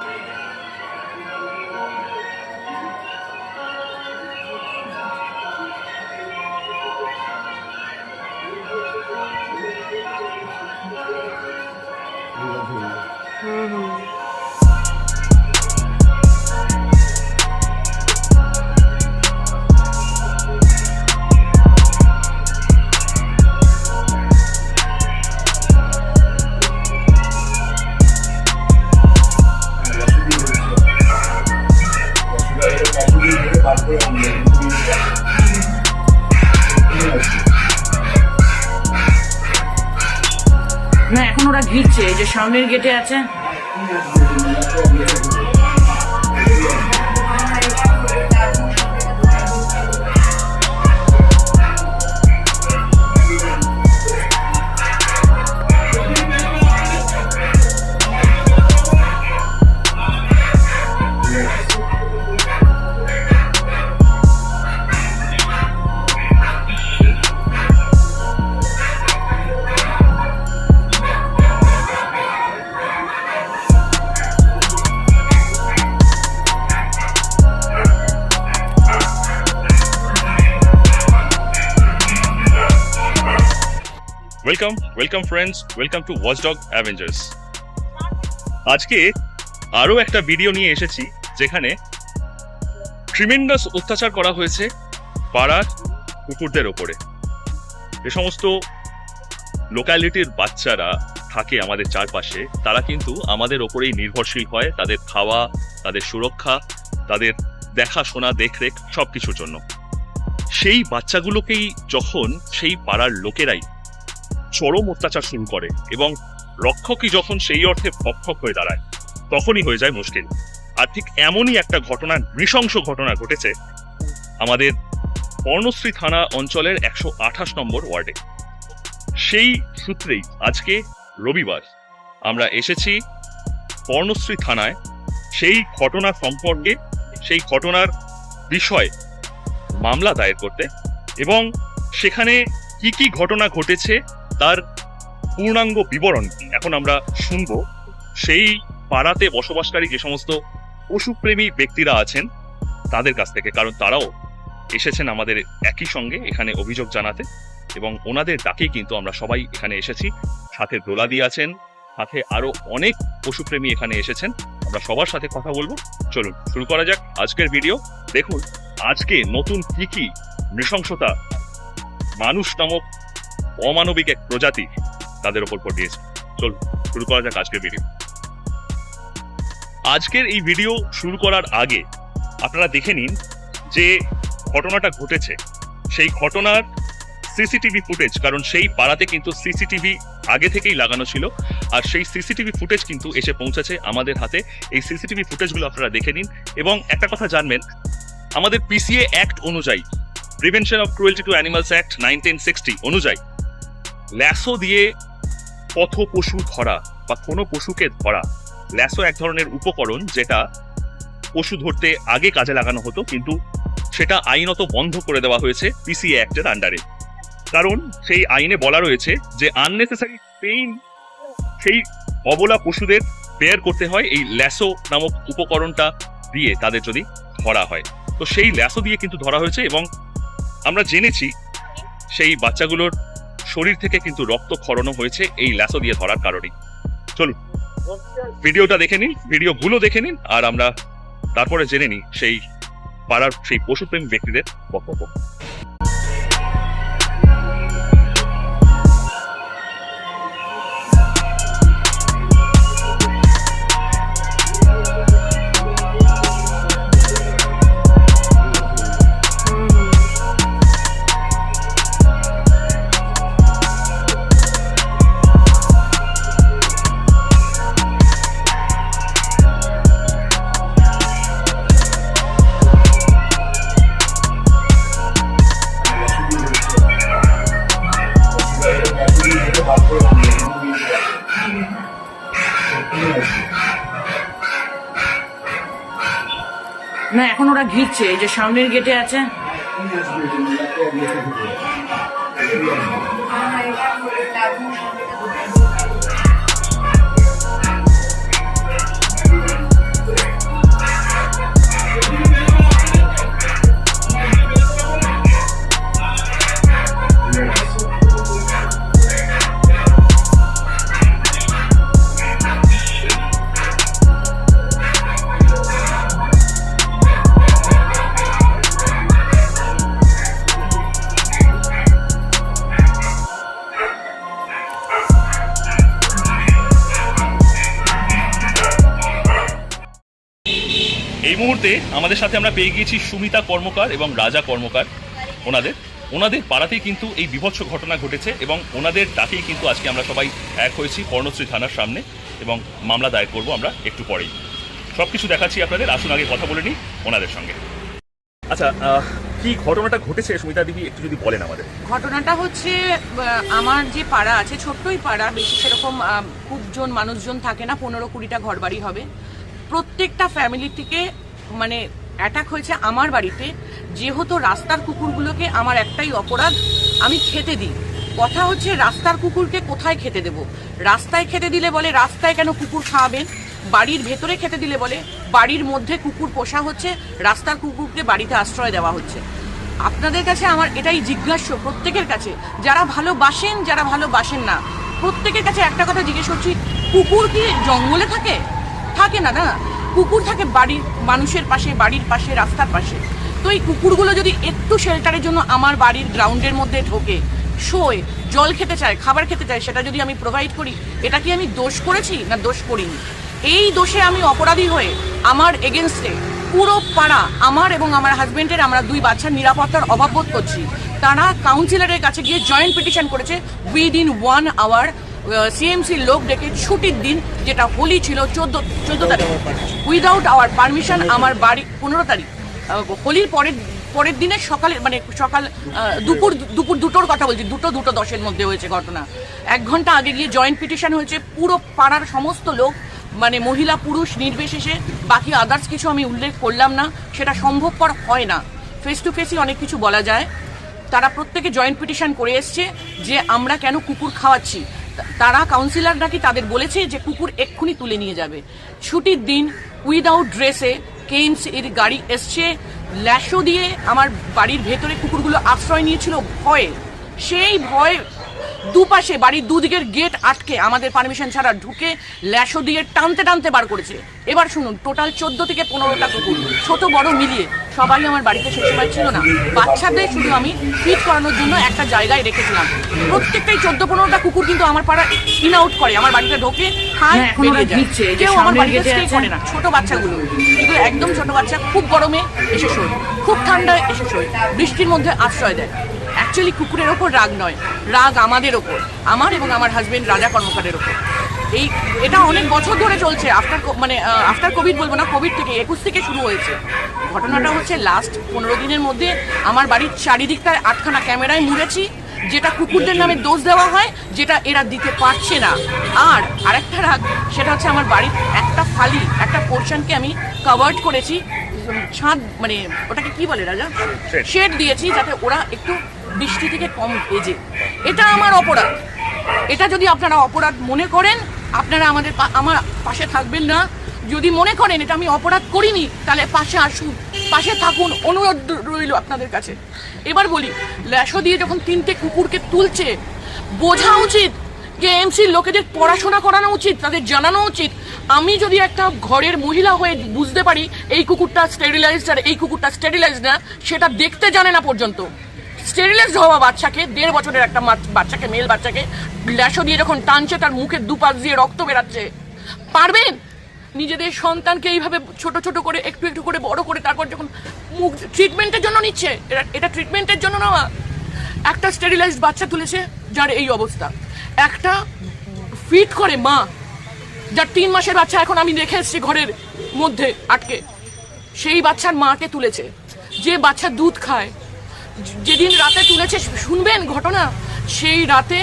Yeah. না এখন ওরা ঘিরছে এই যে সামনের গেটে আছে। Welcome welcome friends welcome to watchdog avengers আজকে আরও একটা ভিডিও নিয়ে এসেছি, যেখানে ট্রিমেন্ডাস অত্যাচার করা হয়েছে পাড়ার কুকুরদের ওপরে। যে সমস্ত লোকালিটির বাচ্চারা থাকে আমাদের চারপাশে, তারা কিন্তু আমাদের ওপরেই নির্ভরশীল হয় তাদের খাওয়া, তাদের সুরক্ষা, তাদের দেখাশোনা, দেখরেখ সব কিছুর জন্য। সেই বাচ্চাগুলোকেই যখন সেই পাড়ার লোকেরাই চরম অত্যাচার শুরু করে এবং রক্ষকই যখন সেই অর্থে ভক্ষক হয়ে দাঁড়ায়, তখনই হয়ে যায় মুশকিল। আর ঠিক এমনই একটা ঘটনা, নৃশংস ঘটনা ঘটেছে আমাদের পর্ণশ্রী থানা অঞ্চলের একশো আঠাশ নম্বর ওয়ার্ডে। সেই সূত্রেই আজকে রবিবার আমরা এসেছি পর্ণশ্রী থানায়। সেই ঘটনা সম্পর্কে, সেই ঘটনার বিষয়ে মামলা দায়ের করতে এবং সেখানে কি কি ঘটনা ঘটেছে তার পূর্ণাঙ্গ বিবরণ। এখন আমরা শুনব, সেই পাড়াতে বসবাসকারী যে সমস্ত পশুপ্রেমী ব্যক্তিরা আছেন, তাদের কাছ থেকে। কারণ তারাও এসেছেন আমাদের একই সঙ্গে এখানে অভিযোগ জানাতে এবং ওনাদের ডাকেই কিন্তু আমরা সবাই এখানে এসেছি। সাথে দোলাদি আছেন, সাথে আরও অনেক পশুপ্রেমী এখানে এসেছেন। আমরা সবার সাথে কথা বলব। চলুন, শুরু করা যাক আজকের ভিডিও। দেখুন, আজকে নতুন কি কি নৃশংসতা মানুষ নামক অমানবিক এক প্রজাতি তাদের ওপর পড়িয়েছে চলুন, শুরু করা যাক আজকের ভিডিও আজকের এই ভিডিও শুরু করার আগে আপনারা দেখে নিন যে ঘটনাটা ঘটেছে। সেই ঘটনার সিসিটিভি ফুটেজ কারণ সেই পাড়াতে কিন্তু সিসিটিভি আগে থেকেই লাগানো ছিল, আর সেই সিসিটিভি ফুটেজ কিন্তু এসে পৌঁছেছে আমাদের হাতে। এই সিসিটিভি ফুটেজগুলো আপনারা দেখে নিন, এবং একটা কথা জানবেন, আমাদের পিসিএ অ্যাক্ট অনুযায়ী prevention of cruelty to animals act nineteen sixty অনুযায়ী ল্যাসো দিয়ে পথ পশু ধরা বা কোনো পশুকে ধরা। ল্যাসো এক ধরনের উপকরণ যেটা পশু ধরতে আগে কাজে লাগানো হতো, কিন্তু সেটা আইনত বন্ধ করে দেওয়া হয়েছে পিসিএ অ্যাক্টের আন্ডারে। কারণ সেই আইনে বলা রয়েছে যে আননেসেসারি পেইন সেই অবলা পশুদের বেয়ার করতে হয় এই ল্যাসো নামক উপকরণটা দিয়ে তাদের যদি ধরা হয়। তো সেই ল্যাসো দিয়ে কিন্তু ধরা হয়েছে এবং আমরা জেনেছি সেই বাচ্চাগুলোর শরীর থেকে কিন্তু রক্ত খরণও হয়েছে এই ল্যাসো দিয়ে ধরার কারণে। চলুন, ভিডিওটা দেখে নিন ভিডিও গুলো দেখে নিন, আর আমরা তারপরে জেনে নিই সেই পাড়ার সেই পশুপ্রেমী ব্যক্তিদের বক্তব্য। ঘিরছে এই যে সামনের গেটে আছে। মুহূর্তে আমাদের সাথে আমরা পেয়ে গিয়েছি সুমিতা কর্মকার এবং রাজা কর্মকার। ওনাদের। ওনাদের পাড়াতেই কিন্তু এই বিভৎস ঘটনা ঘটেছে এবং ওনাদের ডাকেই কিন্তু আজকে আমরা সবাই এক হয়েছি কর্ণশ্রী থানার সামনে এবং মামলা দায়ের করব আমরা একটু পরেই। সব কিছু দেখাচ্ছি আপনাদের আসুন আগে কথা বলে নিই ওনাদের সঙ্গে। আচ্ছা কি ঘটনাটা ঘটেছে সুমিতা দেবী একটু যদি বলেন আমাদের। ঘটনাটা হচ্ছে আমার যে পাড়া আছে ছোট্টই পাড়া বেশি সেরকম আহ, খুব জন মানুষজন থাকে না পনেরো কুড়িটা ঘর বাড়ি হবে। প্রত্যেকটা ফ্যামিলি থেকে মানে অ্যাটাক হয়েছে আমার বাড়িতে, যেহেতু রাস্তার কুকুরগুলোকে আমার একটাই অপরাধ, আমি খেতে দিই। কথা হচ্ছে রাস্তার কুকুরকে কোথায় খেতে দেব? রাস্তায় খেতে দিলে বলে রাস্তায় কেন কুকুর খাওয়াবেন? বাড়ির ভেতরে খেতে দিলে বলে বাড়ির মধ্যে কুকুর পোষা হচ্ছে, রাস্তার কুকুরকে বাড়িতে আশ্রয় দেওয়া হচ্ছে। আপনাদের কাছে আমার এটাই জিজ্ঞাস্য প্রত্যেকের কাছে, যারা ভালোবাসেন যারা ভালোবাসেন না, প্রত্যেকের কাছে একটা কথা জিজ্ঞেস করছি, কুকুর কি জঙ্গলে থাকে? থাকে না না। কুকুর থাকে বাড়ির মানুষের পাশে, বাড়ির পাশে, রাস্তার পাশে। তো এই কুকুরগুলো যদি একটু শেল্টারের জন্য আমার বাড়ির গ্রাউন্ডের মধ্যে ঢোকে, শোয়, জল খেতে চায়, খাবার খেতে চায়, সেটা যদি আমি প্রোভাইড করি, এটা কি আমি দোষ করেছি না দোষ করিনি? এই দোষে আমি অপরাধী হয়ে আমার এগেনস্টে পুরো পাড়া আমার এবং আমার হাজবেন্ডের আমরা দুই বাচ্চার নিরাপত্তার অভাব বোধ করছি। তারা কাউন্সিলরের কাছে গিয়ে জয়েন্ট পিটিশন করেছে উইদিন ওয়ান আওয়ার সিএমসি লোক ডেকে ছুটির দিন যেটা হোলি ছিল চোদ্দ চোদ্দ তারিখ। উইদাউট আওয়ার পারমিশন আমার বাড়ি পনেরো তারিখ। হোলির পরের পরের দিনে সকালে মানে সকাল দুপুর দুপুর দুটোর কথা বলছি, দুটো দুটো দশের মধ্যে হয়েছে ঘটনা। এক ঘণ্টা আগে গিয়ে জয়েন্ট পিটিশন হয়েছে, পুরো পাড়ার সমস্ত লোক মানে মহিলা, পুরুষ, নির্বিশেষে, বাকি আদার্স কিছু আমি উল্লেখ করলাম না, সেটা সম্ভবপর হয় না। ফেস টু ফেসই অনেক কিছু বলা যায়। তারা প্রত্যেকে জয়েন্ট পিটিশন করে এসছে যে আমরা কেন কুকুর খাওয়াচ্ছি? তারা কাউন্সিলর নাকি তাদের বলেছে যে কুকুর এক্ষুনি তুলে নিয়ে যাবে? ছুটির দিন উইদাউট ড্রেসে কেমস এর গাড়ি এসছে ল্যাশো দিয়ে আমার বাড়ির ভেতরে কুকুরগুলো আশ্রয় নিয়েছিল ভয়ে। সেই ভয় দুপাশে বাড়ির দুদিকের গেট আটকে আমাদের পারমিশন ছাড়া ঢুকে ল্যাশো দিয়ে টানতে টানতে বার করেছে। এবার শুনুন টোটাল চোদ্দ থেকে পনেরোটা কুকুর ছোট বড় মিলিয়ে সবাই আমার বাড়িতে সে সময় ছিল না। বাচ্চাদের শুধু আমি ফিট করানোর জন্য একটা জায়গায় রেখেছিলাম। প্রত্যেকটাই চোদ্দ পনেরোটা কুকুর কিন্তু আমার পাড়া ইন আউট করে আমার বাড়িতে ঢোকে খায় হ্যাঁ, বেরিয়ে যায়। কেউ আমার বাড়িতে স্টে করে না। ছোট বাচ্চাগুলো। কিন্তু একদম ছোট বাচ্চা খুব গরমে এসে শোয়। খুব ঠান্ডায় এসে শোয়। বৃষ্টির মধ্যে আশ্রয় দেয়। অ্যাকচুয়ালি কুকুরের ওপর রাগ নয়। রাগ আমাদের ওপর। আমার এবং আমার হাজবেন্ড রাজা কর্মকারের ওপর। এই এটা অনেক বছর ধরে চলছে। আফটার মানে আফটার কোভিড বলব না কোভিড থেকে একুশ থেকে শুরু হয়েছে। ঘটনাটা হচ্ছে লাস্ট পনেরো দিনের মধ্যে আমার বাড়ির চারিদিকটায় আটখানা ক্যামেরায় মুড়েছি যেটা কুকুরদের নামে দোষ দেওয়া হয় যেটা এরা দিতে পারছে না। আর আরেকটা রাগ সেটা হচ্ছে আমার বাড়ির একটা ফালি একটা পোর্শনকে আমি কাভার্ড করেছি ছাদ মানে ওটাকে কি বলে রাজা? শেড দিয়েছি যাতে ওরা একটু বৃষ্টি থেকে কম ভেজে। এটা আমার অপরাধ। এটা যদি আপনারা অপরাধ মনে করেন, আপনারা আমাদের আমার পাশে থাকবেন না। যদি মনে করেন এটা আমি অপরাধ করিনি, তাহলে পাশে আসুন। পাশে থাকুন, অনুরোধ রইল আপনাদের কাছে। এবার বলি ল্যাশো দিয়ে যখন তিনটে কুকুরকে তুলছে, বোঝা উচিত কেএমসির লোকেদের পড়াশোনা করানো উচিত, তাদের জানানো উচিত। আমি যদি একটা ঘরের মহিলা হয়ে বুঝতে পারি, এই কুকুরটা স্টেরিলাইজড আর এই কুকুরটা স্টেরিলাইজড না, সেটা দেখতে জানে না পর্যন্ত। স্টেরিলাইজড হওয়া বাচ্চাকে, দেড় বছরের একটা বাচ্চাকে, মেল বাচ্চাকে ল্যাশো দিয়ে যখন টানছে, তার মুখের দুপাশ দিয়ে রক্ত বেরাচ্ছে। পারবেন নিজেদের সন্তানকে এইভাবে ছোট ছোট করে, একটু একটু করে, বড় করে, তারপর যখন মুখ ট্রিটমেন্টের জন্য নিচ্ছে এটা এটা ট্রিটমেন্টের জন্য নেওয়া। একটা স্টেরিলাইজড বাচ্চা তুলেছে, যার এই অবস্থা। একটা ফিট করে মা, যার তিন মাসের বাচ্চা এখন আমি রেখে এসেছি ঘরের মধ্যে আটকে। সেই বাচ্চার মাকে তুলেছে। যে বাচ্চা দুধ খায় যেদিন রাতে তুলেছে, শুনবেন ঘটনা? সেই রাতে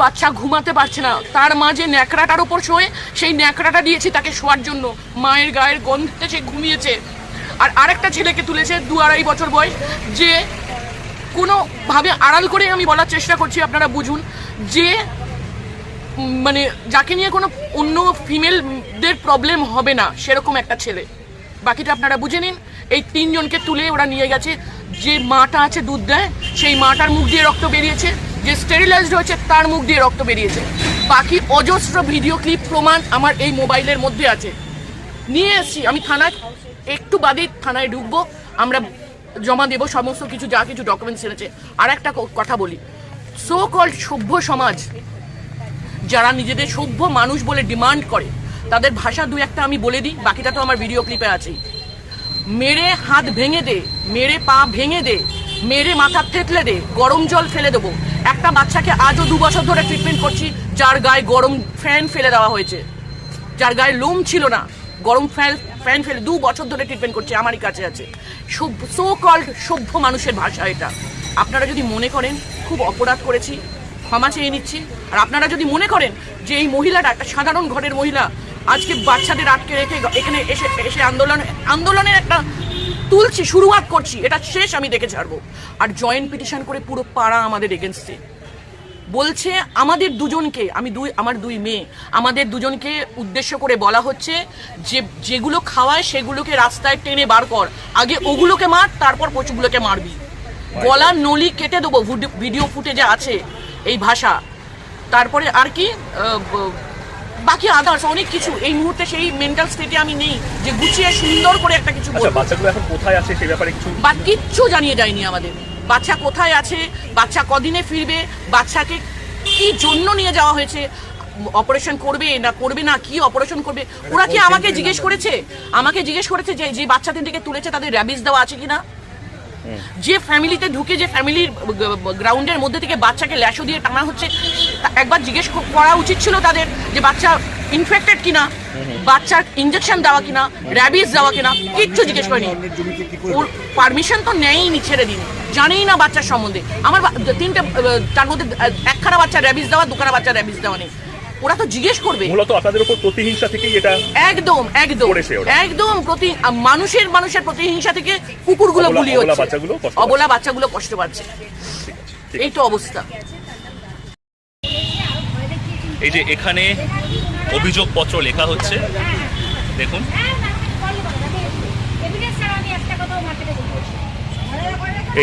বাচ্চা ঘুমাতে পারছে না। তার মা যে ন্যাকড়াটার ওপর শোয়ে, সেই ন্যাকড়াটা দিয়েছি তাকে শোয়ার জন্য। মায়ের গায়ের গন্ধে সে ঘুমিয়েছে। আর আরেকটা ছেলেকে তুলেছে দু আড়াই বছর বয়স, যে কোনোভাবে আড়াল করে আমি বলার চেষ্টা করছি, আপনারা বুঝুন। যে মানে যাকে নিয়ে কোনো অন্য ফিমেলদের প্রবলেম হবে না, সেরকম একটা ছেলে। বাকিটা আপনারা বুঝে নিন। এই তিনজনকে তুলে ওরা নিয়ে গেছে। যে মাটা আছে দুধ দেয়, সেই মাটার মুখ দিয়ে রক্ত বেরিয়েছে। যে স্টেরিলাইজড হয়েছে, তার মুখ দিয়ে রক্ত বেরিয়েছে। বাকি অজস্র ভিডিও ক্লিপ প্রমাণ আমার এই মোবাইলের মধ্যে আছে। নিয়ে এসেছি। আমি থানায়, একটু বাদেই থানায় ঢুকবো। আমরা জমা দেবো সমস্ত কিছু, যা কিছু ডকুমেন্টস এনেছে। আর একটা কথা বলি। সো কল্ড সভ্য সমাজ, যারা নিজেদের সভ্য মানুষ বলে ডিমান্ড করে তাদের ভাষা দু একটা আমি বলে দিই, বাকিটা তো আমার ভিডিও ক্লিপে আছেই। মেরে হাত ভেঙে দে, মেরে পা ভেঙে দে, মেরে মাথা থেতলে দে, গরম জল ফেলে দেবো। একটা বাচ্চাকে আজও দু বছর ধরে ট্রিটমেন্ট করছি, যার গায়ে গরম ফ্যান ফেলে দেওয়া হয়েছে। যার গায়ে লোম ছিল না, গরম ফ্যান ফ্যান ফেলে দু বছর ধরে ট্রিটমেন্ট করছে, আমারই কাছে আছে। সভ্য সো কল্ড সভ্য মানুষের ভাষা এটা। আপনারা যদি মনে করেন, খুব অপরাধ করেছি, ক্ষমা চেয়ে নিচ্ছি। আর আপনারা যদি মনে করেন যে এই মহিলাটা একটা সাধারণ ঘরের মহিলা আজকে বাচ্চাদের আটকে রেখে এখানে এসে এসে আন্দোলন, আন্দোলনের একটা তুলছি, শুরুয়াত করছি, এটা শেষ আমি দেখে ছাড়বো। আর জয়েন্ট পিটিশন করে পুরো পাড়া আমাদের এগেনস্টে বলছে, আমাদের দুজনকে, আমি দুই, আমার দুই মেয়ে, আমাদের দুজনকে উদ্দেশ্য করে বলা হচ্ছে যে, যেগুলো খাওয়ায় সেগুলোকে রাস্তায় টেনে বার কর। আগে ওগুলোকে মার, তারপর পশুগুলোকে মারবি। গলার নলি কেটে দেবো, ভিডিও- ফুটেজে আছে এই ভাষা। তারপরে আর কি বাকি আদার্স অনেক কিছু। এই মুহূর্তে সেই মেন্টাল স্টেটে আমি নেই যে গুছিয়ে সুন্দর করে একটা কিছু আচ্ছা বাচ্চাগুলো এখন কোথায় আছে সেই ব্যাপারে কিছু বা কিচ্ছু জানিয়ে যায়নি আমাদের। বাচ্চা কোথায় আছে বাচ্চা কদিনে ফিরবে বাচ্চাকে কি জন্য নিয়ে যাওয়া হয়েছে অপারেশন করবে না করবে না কি অপারেশন করবে? ওরা কি আমাকে জিজ্ঞেস করেছে? আমাকে জিজ্ঞেস করেছে যে যে বাচ্চাদের দিকে তুলেছে তাদের র্যাবিস দেওয়া আছে কিনা? যে ফ্যামিলিতে ঢুকে যে ফ্যামিলির গ্রাউন্ডের মধ্যে থেকে বাচ্চাকে ল্যাশো দিয়ে টানা হচ্ছে একবার জিজ্ঞেস করা উচিত ছিল তাদের যে বাচ্চা ইনফেক্টেড কিনা, বাচ্চার ইঞ্জেকশন দেওয়া কিনা র্যাবিস দেওয়া কিনা, কিচ্ছু জিজ্ঞেস করেনি। ওর পারমিশন তো নেয়নি ছেড়ে দিন জানেই না বাচ্চার সম্বন্ধে। আমার তিনটে তার মধ্যে একখানা বাচ্চা র্যাবিস দেওয়া, দুখানা বাচ্চা র্যাবিস দেওয়া নেই। ওরা তো জিজ্ঞেস করবে। মূলত আপনাদের উপর প্রতিহিংসা থেকেই এটা একদম একদম। একদম প্রতি মানুষের মানুষের প্রতিহিংসা থেকে কুকুরগুলো বুলি হচ্ছে। অবলা বাচ্চাগুলো কষ্ট পাচ্ছে। এই তো অবস্থা। এই যে এখানে অভিযোগপত্র লেখা হচ্ছে। দেখুন।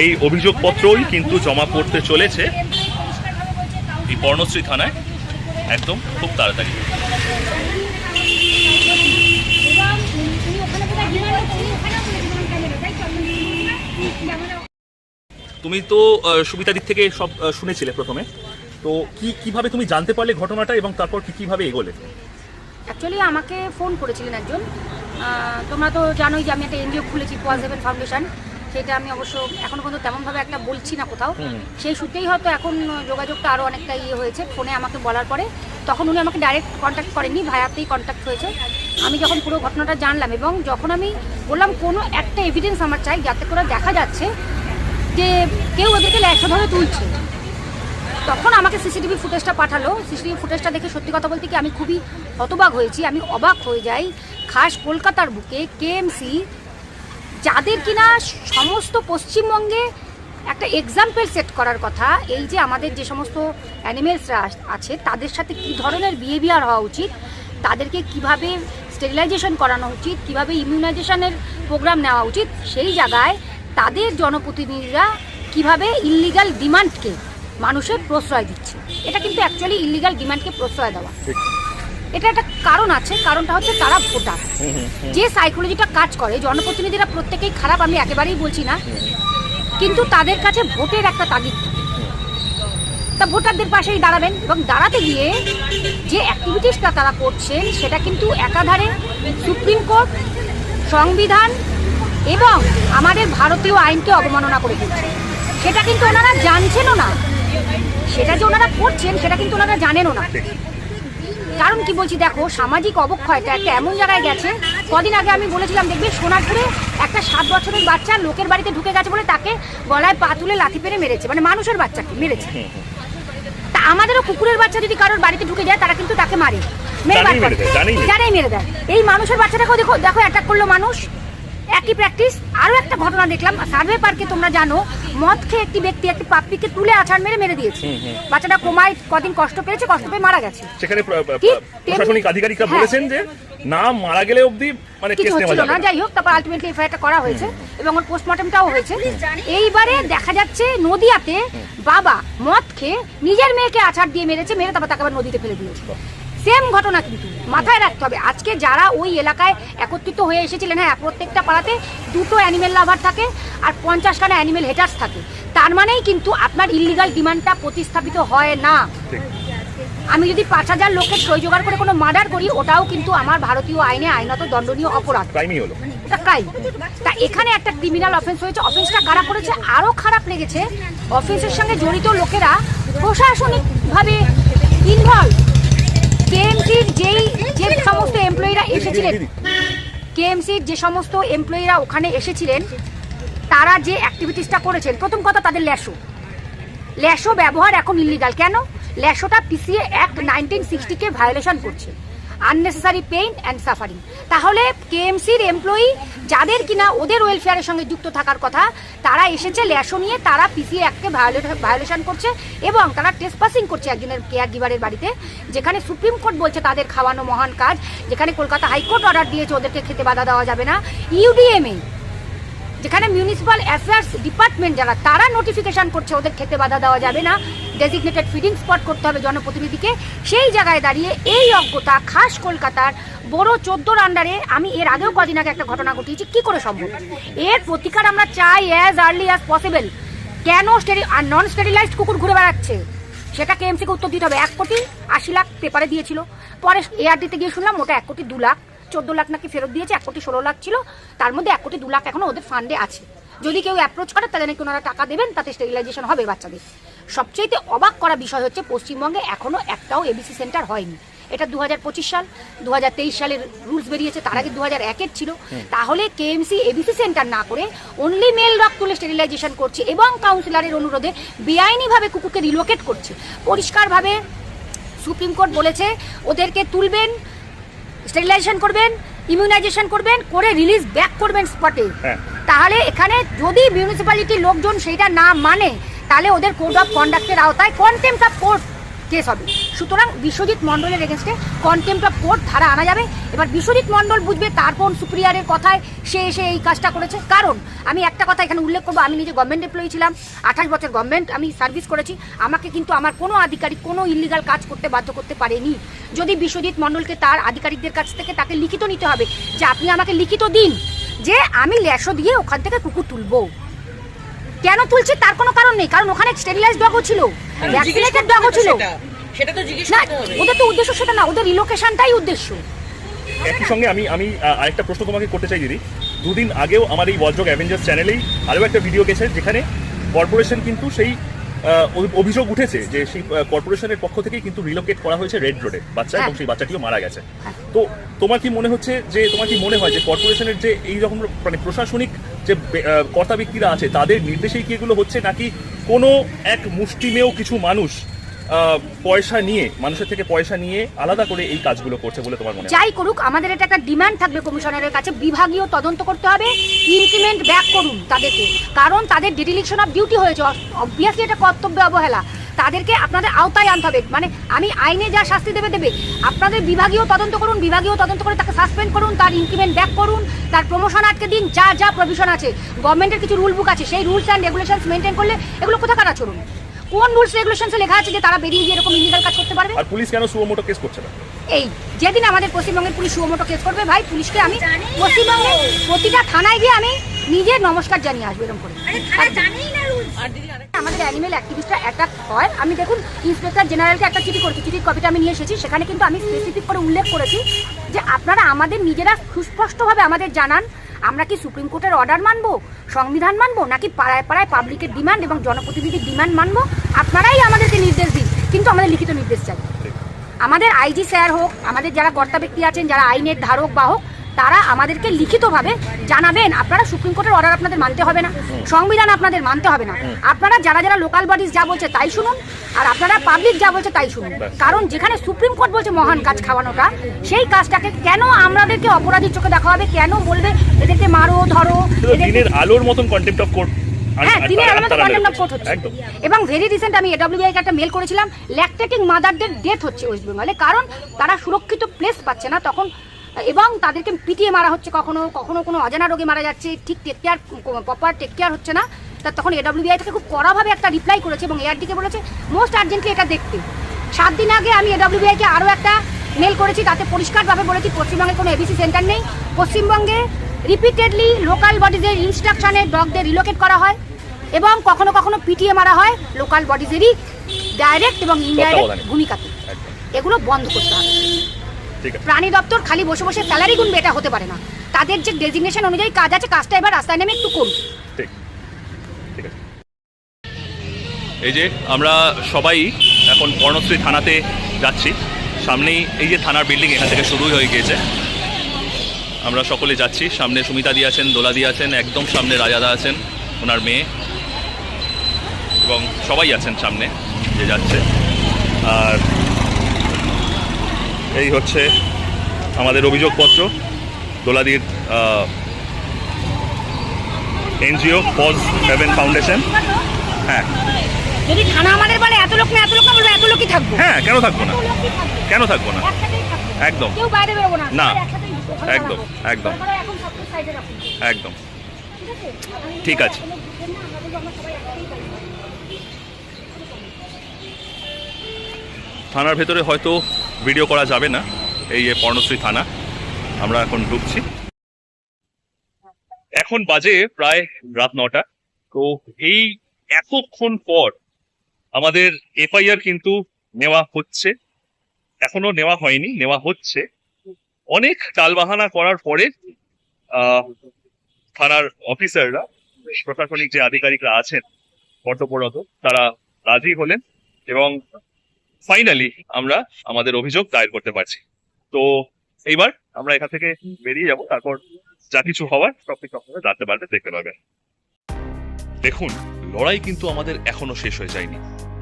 এই অভিযোগপত্রই কিন্তু জমা পড়তে চলেছে। এই বর্ণশ্রী থানায়। একদম খুব তাড়াতাড়ি। তুমি তো সুবিধা দিক থেকে সব শুনেছিলে প্রথমে। তো কি কীভাবে তুমি জানতে পারলে ঘটনাটা এবং তারপর কি কীভাবে এগোলে? অ্যাকচুয়ালি আমাকে ফোন করেছিলেন একজন। তোমরা তো জানোই যে আমি একটা এনজিও খুলেছি পজ ফাউন্ডেশন সেটা আমি অবশ্য এখনও পর্যন্ত তেমনভাবে একটা বলছি না কোথাও। সেই সূত্রেই হয়তো এখন যোগাযোগটা আরও অনেকটা ইয়ে হয়েছে ফোনে আমাকে বলার পরে। তখন উনি আমাকে ডাইরেক্ট কন্ট্যাক্ট করেননি ভাইয়াতেই কন্ট্যাক্ট হয়েছে। আমি যখন পুরো ঘটনাটা জানলাম এবং যখন আমি বললাম কোনো একটা এভিডেন্স আমার চাই যাতে করে দেখা যাচ্ছে যে কেউ ওদেরকে ধরে তুলছে। তখন আমাকে সিসিটিভি ফুটেজটা পাঠালো। সিসিটিভি ফুটেজটা দেখে সত্যি কথা বলতে কি আমি খুবই হতবাক হয়েছি আমি অবাক হয়ে যাই। খাস কলকাতার বুকে কেএমসি যাদের কিনা সমস্ত পশ্চিমবঙ্গে একটা এক্সাম্পল সেট করার কথা, এই যে আমাদের যে সমস্ত অ্যানিমেলসরা আছে, তাদের সাথে কী ধরনের বিহেভিয়ার হওয়া উচিত? তাদেরকে কীভাবে স্টেরিলাইজেশন করানো উচিত? কীভাবে ইমিউনাইজেশনের প্রোগ্রাম নেওয়া উচিত? সেই জায়গায় তাদের জনপ্রতিনিধিরা কীভাবে ইল্লিগাল ডিমান্ডকে মানুষের প্রশ্রয় দিচ্ছে? এটা কিন্তু অ্যাকচুয়ালি ইল্লিগাল ডিমান্ডকে প্রশ্রয় দেওয়া। এটা একটা কারণ আছে কারণটা হচ্ছে তারা ভোটার। যে সাইকোলজিটা কাজ করে জনপ্রতিনিধিরা প্রত্যেকেই খারাপ আমি একেবারেই বলছি না। কিন্তু তাদের কাছে ভোটের একটা তাগিদ তা ভোটারদের পাশেই দাঁড়াবেন এবং দাঁড়াতে গিয়ে যে অ্যাক্টিভিটিসটা তারা করছেন সেটা কিন্তু একাধারে সুপ্রিম কোর্ট সংবিধান এবং আমাদের ভারতীয় আইনকে অবমাননা করে দিচ্ছে। সেটা কিন্তু ওনারা জানছেনও না। সেটা যে ওনারা করছেন সেটা কিন্তু ওনারা জানেনও না। কারণ কি বলছি দেখো সামাজিক অবক্ষয়টা একটা এমন জায়গায় গেছে? কদিন আগে আমি বলেছিলাম দেখবে সোনারপুরে একটা সাত বছরের বাচ্চা লোকের বাড়িতে ঢুকে গেছে বলে তাকে গলায় পা তুলে লাথি পেরে মেরেছে মানে মানুষের বাচ্চাকে মেরেছে। তা আমাদেরও কুকুরের বাচ্চা যদি কারোর বাড়িতে ঢুকে যায় তারা কিন্তু তাকে মারে। মেরে বার যারাই করে। জানেই মেরে দেয়। এই মানুষের বাচ্চাটাকেও দেখো দেখো অ্যাটাক করল মানুষ। একই প্র্যাকটিস আরও একটা ঘটনা দেখলাম। সার্ভে পার্কে তোমরা জানো মদ খেয়ে একটি ব্যক্তি একটি পাপ্পিকে তুলে আছাড় মেরে মেরে দিয়েছে। বাচ্চাটা কোমায় কদিন কষ্ট পেয়েছে কষ্ট পেয়ে মারা গেছে। সেখানে প্রশাসনিক আধিকারিকরা হ্যাঁ। বলেছেন যে না মারা গেলে অবধি মানে কিছু কেস নেওয়া যাবে না। না। যাই হোক তারপর আলটিমেটলি এফআইআরটা করা হয়েছে এবং ওর পোস্টমর্টমটাও হয়েছে। এইবারে দেখা যাচ্ছে নদিয়াতে বাবা মদ খেয়ে নিজের মেয়েকে আছাড় দিয়ে মেরেছে মেরে তারপর তাকে আবার নদীতে ফেলে দিয়েছে। সেম ঘটনা কিন্তু মাথায় রাখতে হবে। আজকে যারা ওই এলাকায় একত্রিত হয়ে এসেছিলেন হ্যাঁ প্রত্যেকটা পাড়াতে দুটো অ্যানিমেল লাভার থাকে আর পঞ্চাশখানা অ্যানিমেল হেটার্স থাকে। তার মানেই কিন্তু আপনার ইলিগাল ডিমান্ডটা প্রতিস্থাপিত হয় না। আমি যদি পাঁচ হাজার লোকের সই জোগাড় করে কোনো মার্ডার করি ওটাও কিন্তু আমার ভারতীয় আইনে আইনত দণ্ডনীয় অপরাধ। ক্রাইম তা এখানে একটা ক্রিমিনাল অফেন্স হয়েছে। অফেন্সটা কারা করেছে? আরও খারাপ লেগেছে। অফেন্সের সঙ্গে জড়িত লোকেরা প্রশাসনিকভাবে ইনভলভ কেএমসির যেই, যে সমস্ত এমপ্লয়িরা এসেছিলেন, কেএমসির যে সমস্ত এমপ্লয়িরা ওখানে এসেছিলেন, তারা যে অ্যাক্টিভিটিসটা করেছেন, প্রথম কথা তাদের ল্যাশো। ল্যাশো ব্যবহার এখন ইলিগাল কেন? ল্যাশোটা পিসিএ অ্যাক্ট নাইনটিন সিক্সটিকে ভায়োলেশন করছে। আননেসেসারি পেইন অ্যান্ড সাফারিং তাহলে কেএমসির এমপ্লয়ি যাদের কিনা ওদের ওয়েলফেয়ারের সঙ্গে যুক্ত থাকার কথা, তারা এসেছে ল্যাশো নিয়ে, তারা পিসি অ্যাক্টকে ভায়োলেশন করছে এবং তারা টেস্ট পাসিং করছে একজনের কেয়ার গিভারের বাড়িতে, যেখানে সুপ্রিম কোর্ট বলছে তাদের খাওয়ানো মহান কাজ, যেখানে কলকাতা হাইকোর্ট অর্ডার দিয়েছে, ওদেরকে খেতে বাধা দেওয়া যাবে না। ইউডিএমএ যেখানে মিউনিসিপাল অ্যাফেয়ার্স ডিপার্টমেন্ট যারা, তারা নোটিফিকেশন করছে ওদের খেতে বাধা দেওয়া যাবে না। ডেজিগনেটেড ফিডিং স্পট করতে হবে জনপ্রতিনিধিকে। সেই জায়গায় দাঁড়িয়ে এই অজ্ঞতা খাস কলকাতার বড় চোদ্দোর আন্ডারে আমি এর আগেও কদিন আগে একটা ঘটনা ঘটিয়েছি, কি করে সম্ভব? এর প্রতিকার আমরা চাই অ্যাজ আর্লি অ্যাজ পসিবল কেন স্টেরি আর নন স্টেরিলাইজড কুকুর ঘুরে বেড়াচ্ছে? সেটা কেএমসিকে উত্তর দিতে হবে। এক কোটি আশি লাখ পেপারে দিয়েছিল। পরে এআরডিতে গিয়ে শুনলাম, ওটা এক কোটি দু লাখ। চোদ্দ লাখ নাকি ফেরত দিয়েছে এক কোটি ষোলো লাখ ছিল। তার মধ্যে এক কোটি দু লাখ এখনও ওদের ফান্ডে আছে। যদি কেউ অ্যাপ্রোচ করে তাহলে নাকি ওনারা টাকা দেবেন তাতে স্টেরিলাইজেশন হবে বাচ্চাদের। সবচেয়ে অবাক করা বিষয় হচ্ছে পশ্চিমবঙ্গে এখনও একটাও এবিসি সেন্টার হয়নি। এটা দু হাজার পঁচিশ সাল দু হাজার তেইশ সালের রুলস বেরিয়েছে তার আগে দু হাজার একের ছিল। তাহলে কেএমসি এবিসি সেন্টার না করে অনলি মেল ডগ তুলে স্টেরিলাইজেশন করছে এবং কাউন্সিলরের অনুরোধে বেআইনিভাবে কুকুরকে রিলোকেট করছে। পরিষ্কারভাবে সুপ্রিম কোর্ট বলেছে ওদেরকে তুলবেন স্টেরিলাইজেশন করবেন ইমিউনাইজেশন করবেন করে রিলিজ ব্যাক করবেন স্পটে হ্যাঁ। তাহলে এখানে যদি মিউনিসিপ্যালিটির লোকজন সেইটা না মানে তাহলে ওদের কোড অফ কন্ডাক্টের আওতায় কন্টেম্প অফ কোর্ট কেস হবে। সুতরাং বিশ্বজিৎ মণ্ডলের এগেনস্টে কন্টেম্প অফ কোর্ট ধারা আনা যাবে। এবার বিশ্বজিৎ মণ্ডল বুঝবে তার কোন সুপ্রিয়ারের কথায় সে এসে এই কাজটা করেছে। কারণ আমি একটা কথা এখানে উল্লেখ করব, আমি নিজে গভর্নমেন্ট এমপ্লয়ি ছিলাম, আঠাশ বছর গভর্নমেন্ট আমি সার্ভিস করেছি। আমাকে কিন্তু আমার কোনো আধিকারিক, কোনো ইলিগাল কাজ করতে বাধ্য করতে পারেনি। যদি বিশ্বজিৎ মণ্ডলকে তার আধিকারিকদের কাছ থেকে তাকে লিখিত নিতে হবে, যে আপনি আমাকে লিখিত দিন, যে আমি ল্যাশো দিয়ে ওখান থেকে কুকুর তুলবো। কেন তুলছে তার কোনো কারণ নেই? কারণ ওখানে স্টেরিলাইজ ডগও ছিল। ভ্যাকসিনেটেড ডগও ছিল। সেটা। সেটা তো জিজ্ঞেস না ওদের তো উদ্দেশ্য সেটা না ওদের রিলোকেশনটাই উদ্দেশ্য। একই সঙ্গে আমি আমি আরেকটা প্রশ্ন তোমাকে করতে চাই দিদি। দুদিন আগেও আমার এই ওয়াজক অ্যাভেঞ্জার্স চ্যানেলেই আরও একটা ভিডিও গেছে যেখানে কর্পোরেশন কিন্তু সেই অভিযোগ উঠেছে যে সেই কর্পোরেশনের পক্ষ থেকে কিন্তু রিলোকেট করা হয়েছে রেড রোডে বাচ্চা এবং হ্যাঁ। সেই বাচ্চাটিও মারা গেছে হ্যাঁ। তো তোমার কি মনে হচ্ছে যে তোমার কি মনে হয় যে কর্পোরেশনের যে এই রকম মানে প্রশাসনিক যে কর্তা ব্যক্তিরা আছে তাদের নির্দেশেই কি এগুলো হচ্ছে নাকি কোনো এক মুষ্টিমেয় কিছু মানুষ পয়সা নিয়ে, মানুষের থেকে পয়সা নিয়ে আলাদা করে এই কাজগুলো করছে বলে তোমার মনে যাই করুক, আমাদের এটা একটা ডিমান্ড থাকবে কমিশনারের কাছে। বিভাগীয় তদন্ত করতে হবে ইনক্রিমেন্ট ব্যাক করুন তাদেরকে। কারণ তাদের ডিডিলিকশন অফ ডিউটি হয়েছে। অবভিয়াসলি এটা কর্তব্য অবহেলা। তাদেরকে আপনাদের আওতায় আনতে হবে। মানে আমি আইনে যা শাস্তি দেবে দেবে। আপনাদের বিভাগীয় তদন্ত করুন, বিভাগীয় তদন্ত করে তাকে সাসপেন্ড করুন, তার ইনক্রিমেন্ট ব্যাক করুন, তার প্রমোশন আটকে দিন, যা যা প্রভিশন আছে। গভর্নমেন্টের কিছু রুল বুক আছে। সেই রুলস অ্যান্ড রেগুলেশনস মেনটেন করলে এগুলো কোথাকার আচরণ? কোন রুলস রেগুলেশনসে লেখা আছে যে তারা বেরিয়ে গিয়ে এরকম ইলিগাল কাজ করতে পারবে? আর পুলিশ কেন সুমোটো কেস করছে না? এই যেদিন আমাদের পশ্চিমবঙ্গের পুলিশ সুমোটো কেস করবে ভাই পুলিশকে আমি পশ্চিমবঙ্গে প্রতিটা থানায় গিয়ে আমি নিজে নমস্কার জানিয়ে আসব এরকম করে। আর দিদি আরেক আমাদের অ্যানিমেল অ্যাক্টিভিস্টরা অ্যাটাক হয়। আমি দেখুন ইন্সপেক্টর জেনারেলকে একটা চিঠি করেছি। চিঠির কপিটা আমি নিয়ে এসেছি। সেখানে কিন্তু আমি স্পেসিফিক করে উল্লেখ করেছি যে আপনারা আমাদের নিজেরা সুস্পষ্টভাবে আমাদের জানান আমরা কি সুপ্রিম কোর্টের অর্ডার মানব? সংবিধান মানব? নাকি পাড়ায় পাড়ায় পাবলিকের ডিমান্ড এবং জনপ্রতিনিধির ডিমান্ড মানব? আপনারাই আমাদেরকে নির্দেশ দিন। কিন্তু আমাদের লিখিত নির্দেশ চাই। আমাদের আইজি স্যার হোক আমাদের যারা কর্তা ব্যক্তি আছেন যারা আইনের ধারক বাহক তারা আমাদেরকে লিখিতভাবে জানাবেন। আপনারা সুপ্রিম কোর্টের অর্ডার আপনাদের মানতে হবে না। সংবিধান আপনাদের মানতে হবে না। আপনারা যারা যারা লোকাল বডিজ যা বলছে তাই শুনুন আর আপনারা পাবলিক যা বলছে তাই শুনুন। কারণ যেখানে সুপ্রিম কোর্ট বলছে মহান কাজ খাওয়ানোটা সেই কাজটাকে কেন আমাদেরকে অপরাধীর চোখে দেখা হবে? কেন বলবে এদেরকে মারো ধরো দিনের আলোর মতন অফ কোর্ট হ্যাঁ দিনের আলাদা কন্টেম্প অফ কোর্ট হচ্ছে। এবং ভেরি রিসেন্ট আমি এডব্লিউআই একটা মেল করেছিলাম ল্যাকটেটিং মাদারদের ডেথ হচ্ছে ওয়েস্ট বেঙ্গলে কারণ তারা সুরক্ষিত প্লেস পাচ্ছে না। তখন এবং তাদেরকে পিটিয়ে মারা হচ্ছে কখনো কখনো কোনো অজানা রোগে মারা যাচ্ছে ঠিক take care proper take care হচ্ছে না। তা তখন এডব্লিউআই থেকে খুব কড়াভাবে একটা রিপ্লাই করেছে এবং এআরডিকে বলেছে মোস্ট আর্জেন্টলি এটা দেখতে। সাত দিন আগে আমি এডব্লিউআই কে আরও একটা মেল করেছি তাতে পরিষ্কারভাবে বলেছি পশ্চিমবঙ্গে কোনো এবিসি সেন্টার নেই। পশ্চিমবঙ্গে রিপিটেডলি লোকাল বডিজের ইনস্ট্রাকশনে ডগদের রিলোকেট করা হয় এবং কখনো কখনো পিটিয়ে মারা হয় লোকাল বডিজেরই ডাইরেক্ট এবং ইনডাইরেক্ট ভূমিকাতে। এগুলো বন্ধ করতে হবে। প্রাণী দপ্তর খালি বসে বসে স্যালারি গুনবে এটা হতে পারে না। তাদের যে ডেজিগনেশন অনুযায়ী কাজ আছে কাজটা এবার রাস্তায় নেমে একটু করুন। ঠিক। ঠিক আছে। এই যে আমরা সবাই এখন কর্ণশ্রী থানাতে যাচ্ছি। সামনেই এই যে থানার বিল্ডিং এখান থেকে শুরুই হয়ে গিয়েছে। আমরা সকলে যাচ্ছি। সামনে সুমিতা দি আছেন দোলা দি আছেন একদম সামনে রাজাদা আছেন ওনার মেয়ে। এবং সবাই আছেন সামনে যে যাচ্ছে। আর এই হচ্ছে আমাদের অভিযোগপত্র দোলাদির এনজিও পজ হেভেন ফাউন্ডেশন। হ্যাঁ। যদি থানা আমাদের বলে এত লোক না এত লোক বলব এত লোকই থাকব। হ্যাঁ কেন থাকব না। কেন থাকব না? একদম। কেউ বাইরে বেরোবো না। না। একদম, একদম। একদম। ঠিক আছে? আমরা আমরা। থানার ভেতরে হয়তো ভিডিও করা যাবে না, এই যে পর্ণশ্রী থানা, আমরা এখন ঢুকছি। এখন বাজে প্রায় রাত নটা, তো এই এতক্ষণ পর আমাদের এফআইআর কিন্তু নেওয়া হচ্ছে, এখনও নেওয়া হয়নি, নেওয়া হচ্ছে। অনেক টালবাহানা করার পরে থানার অফিসাররা, প্রশাসনিক যে আধিকারিকরা আছেন, কর্তব্যরত, তারা রাজি হলেন এবং ফাইনালি আমরা আমাদের অভিযোগ দায়ের করতে পারছি। তো এইবার আমরা এখান থেকে বেরিয়ে যাব, তারপর যা কিছু হওয়ার সব আপনারা জানতে পারবেন, দেখতে পারবেন। দেখুন, লড়াই কিন্তু আমাদের এখনও শেষ হয়ে যায়নি।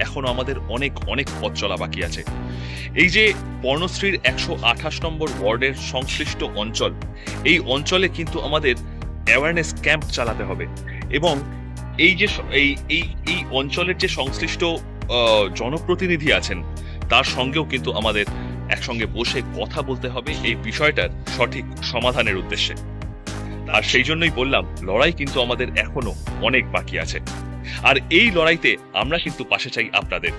এখনও আমাদের অনেক অনেক পথ চলা বাকি আছে। এই যে পর্ণশ্রীর একশো আঠাশ নম্বর ওয়ার্ডের সংশ্লিষ্ট অঞ্চল, এই অঞ্চলে কিন্তু আমাদের অ্যাওয়ারনেস ক্যাম্প চালাতে হবে। এবং এই যে এই এই অঞ্চলের যে সংশ্লিষ্ট জনপ্রতিনিধি আছেন। তার সঙ্গেও কিন্তু আমাদের একসঙ্গে বসে কথা বলতে হবে এই বিষয়টার সঠিক সমাধানের উদ্দেশ্যে। আর সেই জন্যই বললাম, লড়াই কিন্তু আমাদের এখনও অনেক বাকি আছে। আর এই লড়াইতে আমরা কিন্তু পাশে চাই আপনাদের।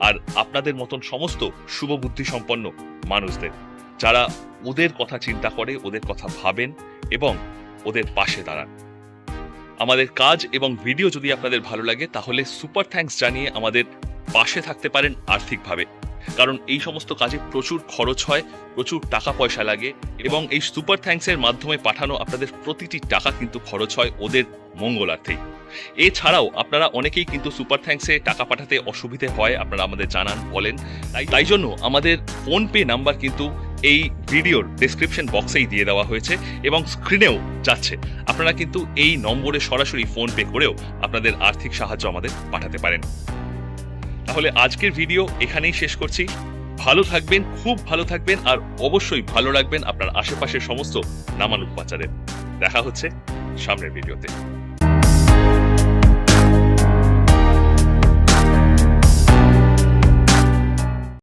আর আপনাদের মতন সমস্ত শুভবুদ্ধি সম্পন্ন মানুষদের। যারা ওদের কথা চিন্তা করে, ওদের কথা ভাবেন এবং ওদের পাশে দাঁড়ান। আমাদের কাজ এবং ভিডিও যদি আপনাদের ভালো লাগে, তাহলে সুপার থ্যাঙ্কস জানিয়ে আমাদের পাশে থাকতে পারেন আর্থিকভাবে। কারণ এই সমস্ত কাজে প্রচুর খরচ হয়, প্রচুর টাকা পয়সা লাগে এবং এই সুপার থ্যাঙ্কসের মাধ্যমে পাঠানো আপনাদের প্রতিটি টাকা কিন্তু খরচ হয় ওদের মঙ্গলার্থেই। এছাড়াও আপনারা অনেকেই কিন্তু সুপার থ্যাঙ্কসে টাকা পাঠাতে অসুবিধে হয়, আপনারা আমাদের জানান, বলেন। তাই তাই জন্য আমাদের ফোন পে নাম্বার কিন্তু এই ভিডিওর ডেসক্রিপশন বক্সেই দিয়ে দেওয়া হয়েছে এবং স্ক্রিনেও যাচ্ছে। আপনারা কিন্তু এই নম্বরে সরাসরি ফোন পে করেও আপনাদের আর্থিক সাহায্য আমাদের পাঠাতে পারেন। তাহলে আজকের ভিডিও এখানেই শেষ করছি। ভালো থাকবেন, খুব ভালো থাকবেন আর অবশ্যই ভালো রাখবেন আপনার আশেপাশের সমস্ত নামানুক বাচ্চাদের। দেখা হচ্ছে সামনের ভিডিওতে